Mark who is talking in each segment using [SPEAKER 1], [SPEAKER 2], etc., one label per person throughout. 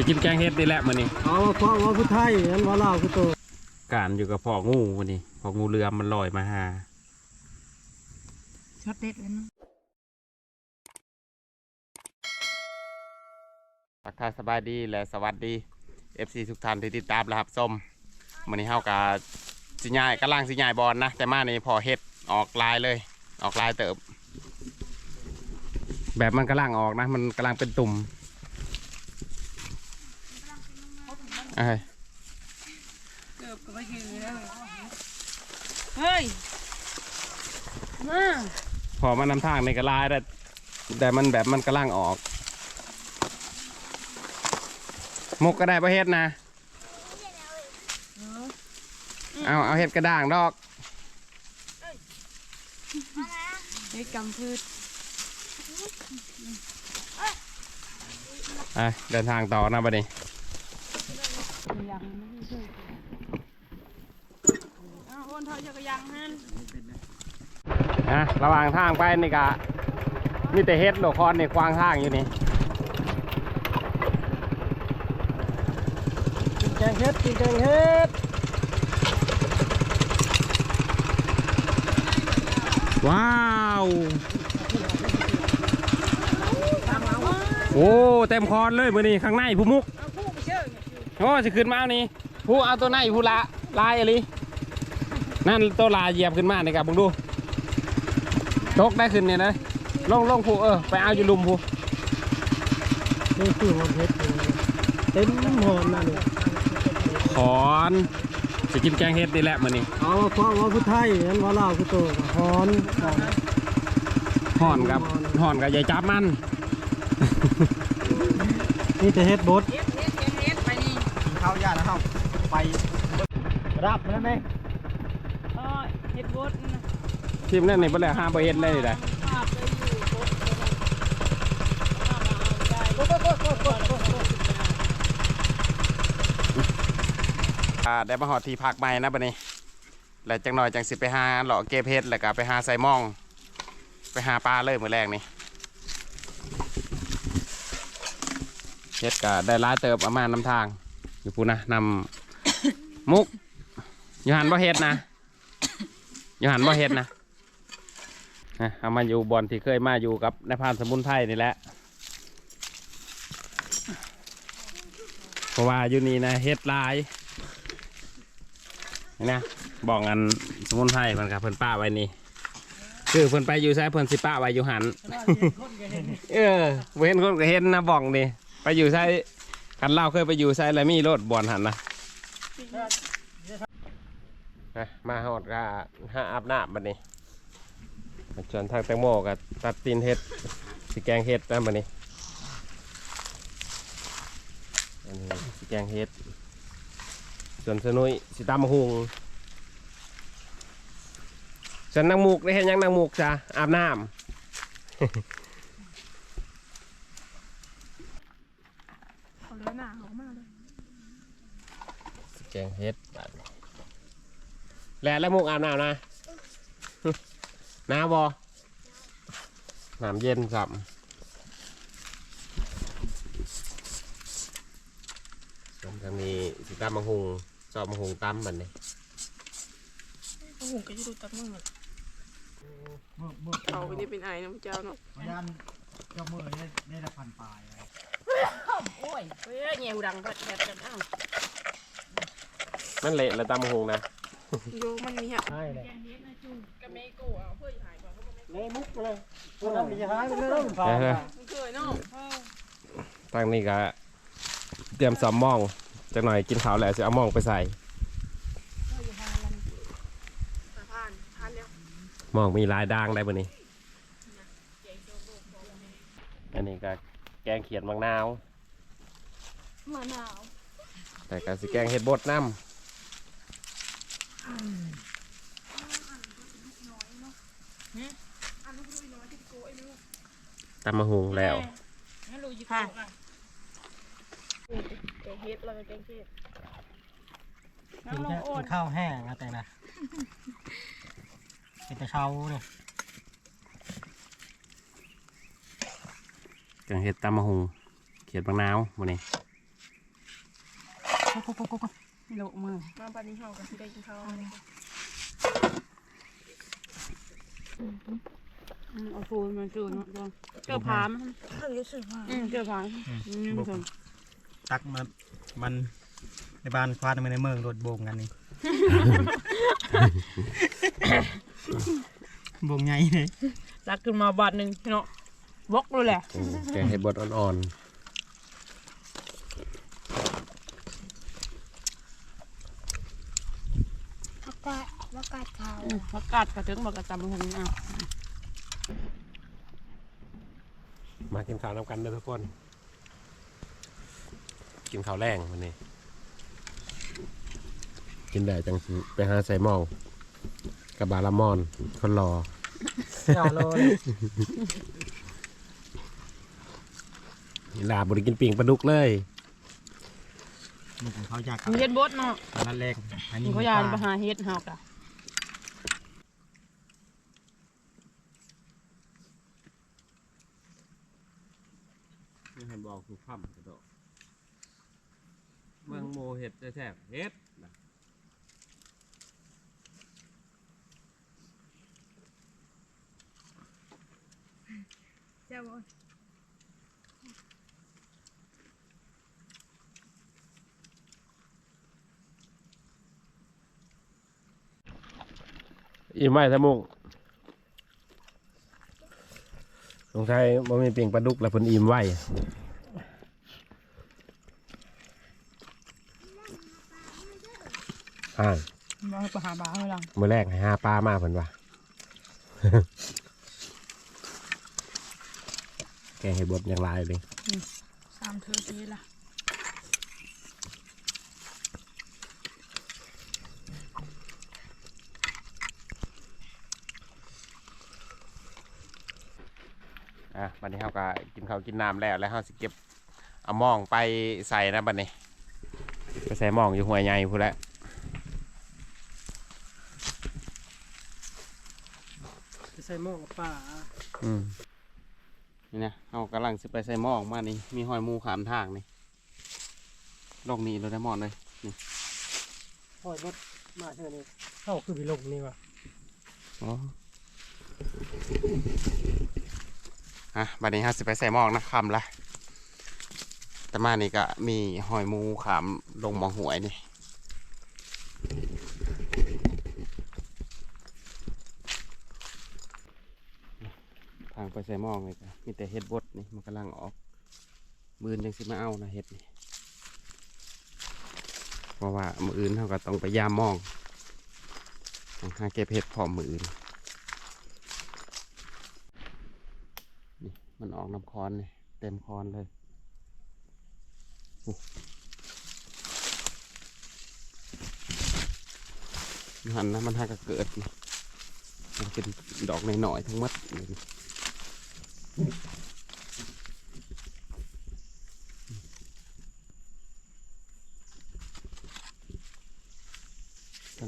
[SPEAKER 1] จะกินแกงเฮ็ดนี่แหละมื้อนี้
[SPEAKER 2] เอาเพราะว่าผู้ไทยนั้นว่าลาวคือโต
[SPEAKER 1] การอยู่กับพ่องูมื้อนี้พ่องูเรือมันลอยมาหา
[SPEAKER 3] ช็อตเด็ดเลยเนาะ
[SPEAKER 1] ทักทายสบายดีและสวัสดี FC ทุกท่านที่ติดตามและรับชมมื้อนี้เฮากับสิย้ายกำลังสิย้ายบอลนะ แต่มานี่พอเฮ็ดออกลายเลย ออกลายเติบ แบบมันกำลังออกนะ มันกำลังเป็นตุ่ม เอ้ย
[SPEAKER 3] เกือบก็ไปยืนแล้วเฮ้ย มา
[SPEAKER 1] พอมันนำทางในกระลายแต่แต่มันแบบมันกำลังออกมุกก็ได้ประเฮ็ดนะ เอาเอาเฮ็ดกระด้างดอก
[SPEAKER 3] ไอ้กำพืช
[SPEAKER 1] ไปเดินทางต่อนะบัดนี้
[SPEAKER 3] ยังไม่ได้ช่วยอ้าวโอนเท่าจะกระยังฮัน
[SPEAKER 1] นะระหว่างทางไปนี่กะมีแต่เฮ็ดโลคอนในควางทางอยู่นี่
[SPEAKER 2] กินแกงเฮ็ดกินแกงเฮ็ด
[SPEAKER 1] ว้าวโอ้เต็มคอนเลยมือนี้ข้างในผู้มุก โอ้จะขึ้นมาเอานี่ผู้เอาตัวไหนผู้ละลายอะไรนั่นตัวลายเหยียบขึ้นมานี่กับมึงดูตกได้ขึ้นเนี่ยนะลงลงผู้เออไปเอาอยู่ลุมผู้
[SPEAKER 2] นี่คือหอมเฮ็ดเลยเต็มหอมนั่นเลย
[SPEAKER 1] ขอนจะกินแกงเฮ็ดนี่แหละมือนี้
[SPEAKER 2] เอาเพราะว่าผู้ไทยนั้นว่าลาวคือโตฮอน
[SPEAKER 1] ห่อนกับห่อนกับยายจับมัน
[SPEAKER 2] นี่แต่เฮ็ดบด
[SPEAKER 3] เฮ็ดเฮ็ดเฮ็ดเฮ็ดไปนี่
[SPEAKER 2] ข้านะเฮาไปรับนั่นเอง
[SPEAKER 3] อ๋อเฮ็ดบดนะ
[SPEAKER 1] ทีมนั่นนี่เพิ่นแหละห้ามไปเฮ็ดเลยได้
[SPEAKER 3] ภาพเลยอยู่บดเลยนะเอาได้
[SPEAKER 1] อ่าได้มาหอดที่พักใหม่นะบัดนี้แล้วจังหน่อยจังสิไปหาเลาะเก็บเฮ็ดแล้วก็ไปหาใส่หมอง ไปหาปลาเลยมื้อแรกนี่เฮ็ดก็ได้หลายเติบประมาณนำทาง อยู่พูนนะนำมุกยูหันบ่เฮ็ดนะยูหันบ่เฮ็ดนะเอามาอยู่บอนที่เคยมาอยู่กับนายพานสมุนไพรนี่แหละเพราะว่าอยู่นี่นะเฮ็ดลายนี่นะบอกอันสมุนไพรเพิ่นกับเพิ่นป้าไว้นี่คือเพิ่นไปอยู่ใช้เพิ่นสิป้าไว้อยู่หันเออเห็นคนก็เห็นนะบอกนี่ไปอยู่ใช้ กันเล่าเคยไปอยู่ใช้แล้วมีรถบ่อนหันนะมาหอดก็หาอาบน้ำบัดนี้มาชวนทางแตงโมกับตัดตีนเฮ็ดสิแกงเฮ็ดนะบัดนี้อันนี้สิแกงเฮ็ด ส่วนสนุยสิตามมาหุงส่วนนางมูกได้เห็นยังนางมูกจ้ะอาบน้
[SPEAKER 3] เอาแล้วหน้าออกมาเลยำ
[SPEAKER 1] แก งเฮ็ดบาดนี้แล้วแล้วมูกอาบน้ำนะน้าบอน้ำเย็นสับส่วนทางนี้สิตามมาหุงชอบมาหุงตั้มบัดนี้
[SPEAKER 3] โอ้โหก็จะดูตักมือ
[SPEAKER 2] เมื่อเมื่อ
[SPEAKER 3] เขาไปนี่เป็นไอ้น้ำเจ้าเนาะ
[SPEAKER 2] พยายามเจ้ามือได้ได้ละพันปลาย
[SPEAKER 3] โอ้ยเฮ้ยเงี้ยดังก็แบบกันอ้าว
[SPEAKER 1] มันเละแล้วตามมาหุงนะ
[SPEAKER 3] โยมันมีฮะ
[SPEAKER 2] ใช่เลย
[SPEAKER 3] กับเมโกะเพื่อหายก่อนเขาบอกไม่
[SPEAKER 2] เลยมุกเลยพวกนั้นมีหายไปเลย
[SPEAKER 1] เดี๋ยว
[SPEAKER 3] เคยเนาะ
[SPEAKER 1] ๆทางนี้ก็เตรียมสอมหมองจะหน่อยกินข้าวแล้วจะเอาหมองไปใส่
[SPEAKER 3] สะพานพานแล้ว
[SPEAKER 1] หมองมีลายด่างได้ปะนี่อันนี้ก็แกงเขียดมังนาว
[SPEAKER 3] มะนาว
[SPEAKER 1] แต่ก็สิแกงเห็ดบดน้ำ ตำมะฮุงแล้ว
[SPEAKER 3] งั้นรู้ยี่ห้อกันแกงเฮ็ดแล้วก็แกงเฮ็ด
[SPEAKER 2] กินแค่กินข้าวแห้งนะแต่นะกินแต่เช้าเนี่ย
[SPEAKER 1] แกงเห็ดตำมะฮุงเขียดมังนาววันนี้
[SPEAKER 3] ก็ก็ก็ก็ โลกมือ
[SPEAKER 4] มาปันนี้เฮาก็สิได้กินข้าวเลย
[SPEAKER 3] อืมเอาฟูนมาจูนเนาะเจอผามน
[SPEAKER 4] ถ้ารู้สึกว่า
[SPEAKER 3] อืมเจอผามอืม
[SPEAKER 2] บุก
[SPEAKER 3] ส่วน
[SPEAKER 2] ตักมามันในบ้านควานมาในเมืองรถโบงกันนี่โบงใหญ่เลย
[SPEAKER 3] รักขึ้นมาบาทหนึ่งเนาะบล็อกเลยแหละ
[SPEAKER 1] อืมแกงเห็ดบดอ่อน
[SPEAKER 4] อากาศอากาศขาว
[SPEAKER 3] อืมประกาศกระถึงบอกกระจำหงอะ
[SPEAKER 1] ๆมากินข้าวน้ำกันเด้อทุกคน กินข้าวแรงวันนี้ กินได้จังสิไปหาใส่หม้องกับบาลามอน คนรอ
[SPEAKER 2] อย่าโลเลย
[SPEAKER 1] ลาบริกินปิ่งปลาดุกเลย
[SPEAKER 2] มุกของเขาอยาก
[SPEAKER 3] มีเฮ็ดบดเนาะ
[SPEAKER 2] ตอนนั้นแรกอันนี้
[SPEAKER 3] เขาอยากไปหาเฮ็ดเฮากะ
[SPEAKER 1] นี่ให้ บอกคือค่ำกระโดดเมืองโมเห็ดแท้ๆเห็ดนะ
[SPEAKER 4] เจ้าบ่
[SPEAKER 1] อิ่มไหมทะมุงสงสัยบ่มีปิ่งปลาดุกแล้วเพิ่นอิ่มไว้ อ่า
[SPEAKER 3] มาไปหาบาเฮาลัง
[SPEAKER 1] มื้อแรกให้หาปลามาเพิ่นว่า แกงเห็ดบดอย่างไรเลย
[SPEAKER 3] สามเธอทีละ
[SPEAKER 1] อะบัดนี้เฮาก็กินข้าวกินน้ำแล้วแล้วเฮาสิเก็บเอาหม่องไปใส่นะบัดนี้ ไปใส่หม่องอยู่ห้วยใหญ่พุ่นแหละ
[SPEAKER 2] ใส่หม้อกับป่า
[SPEAKER 1] อืมนี่นะเฮากำลังสิไปใส่หม่องมานี่ มีหอยหมูขามทางนี่ลงนี่เราได้หมอนเลย
[SPEAKER 2] หอยรถมาเท่านี้เข้าคือพิลงนี่วะ
[SPEAKER 1] อ๋ออะบัดนี้เฮาสิไปใส่หม่องนะคำละแต่มานี่ก็มีหอยหมูขามลงหมองหวยนี่างไปใส่หม้องเลยจ้ะมีแต่เห็ดบดนี่มันกำลังออก มือนยังสิมาเอานะเห็ดนี่เพราะว่ามืออื่นเขาก็ต้องไปยามมองต้องหาเก็บเห็ดพร้อมมืออื่นนี่มันออกน้ำคอนนี่เต็มคอนเลยหันนะมันหากระเกิดนี่มันเป็นดอกหน่อยๆทั้งหมดเลย ทา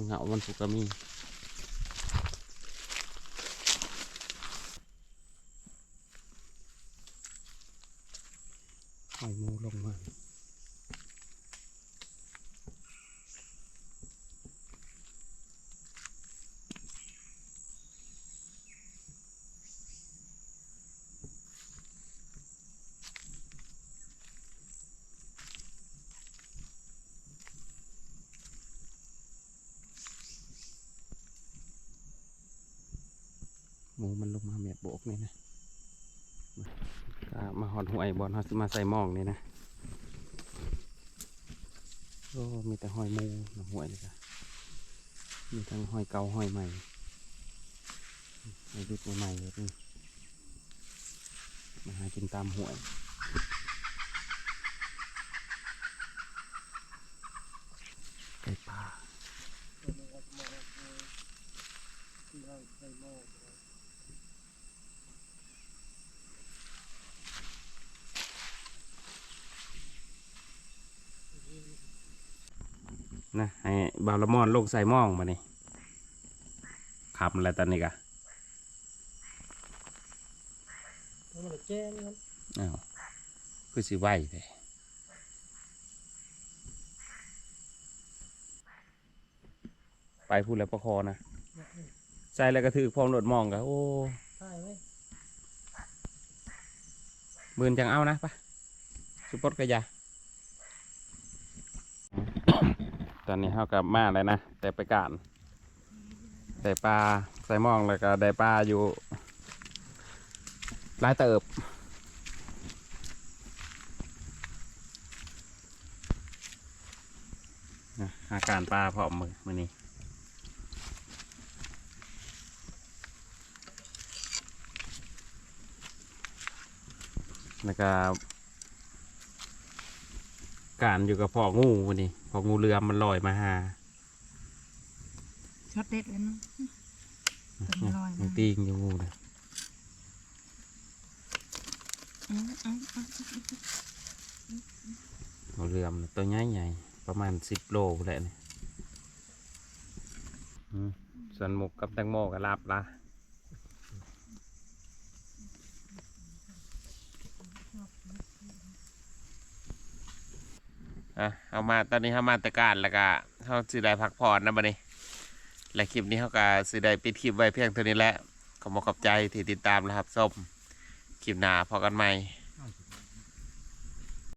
[SPEAKER 1] งเหงามันสุกก็มีหอยหมูลงมา หมูมันลงมาเมียดโบกนี่นะมามาหอดหวยบอลเขามาใส่หมองนี่นะก็มีแต่หอยหมูหวยเลยค่ะมีทั้งหอยเกาหอยใหม่หอยดุกใหม่เลยนี่มาหากินตามหวย นะให้บาละมอนลงใส่มองมานี่ขับอะไรตอนนี้กะ
[SPEAKER 2] มั
[SPEAKER 1] อ้าวคือสิไหวไปไปพูดแล้วประคอนะใส่แล้วก็ถือพร้อมโดดมองกัะโอ้
[SPEAKER 2] ใช่ไหมเบื
[SPEAKER 1] อนจังเอานะปะสุปอดกระยา อนนี้เฮากลับมาเลยนะ แต่ไปการได้ปลาใส่หมองแล้วก็ได้ปลาอยู่หลายเติบอาการปลาพร้อมมือมือนี้แล้วก็ การอยู่กับพองูวันนี้พองูเรือมันลอยมาหา
[SPEAKER 3] ช็อตเด็ดเลยเนาะตัวนี้ลอย
[SPEAKER 1] มั
[SPEAKER 3] มาน
[SPEAKER 1] ตีงอยู่งูนะ
[SPEAKER 3] อืมอืมอืม
[SPEAKER 1] งูเรือมันตัวใหญ่ใหญ่ๆประมาณสิบโลแหละนี่อืมส่วนหมกกับแตงโมก็รับละ อะเอามาตอนนี้เขามาแตะการแล้วก็เขาสิได้พักผ่อนนะบัดนี้ และคลิปนี้เขาก็สิได้ปิดคลิปไว้เพียงเท่านี้แหละขอบคุณขอบใจที่ติดตามนะครับส้มคลิปหน้าพอกันใหม่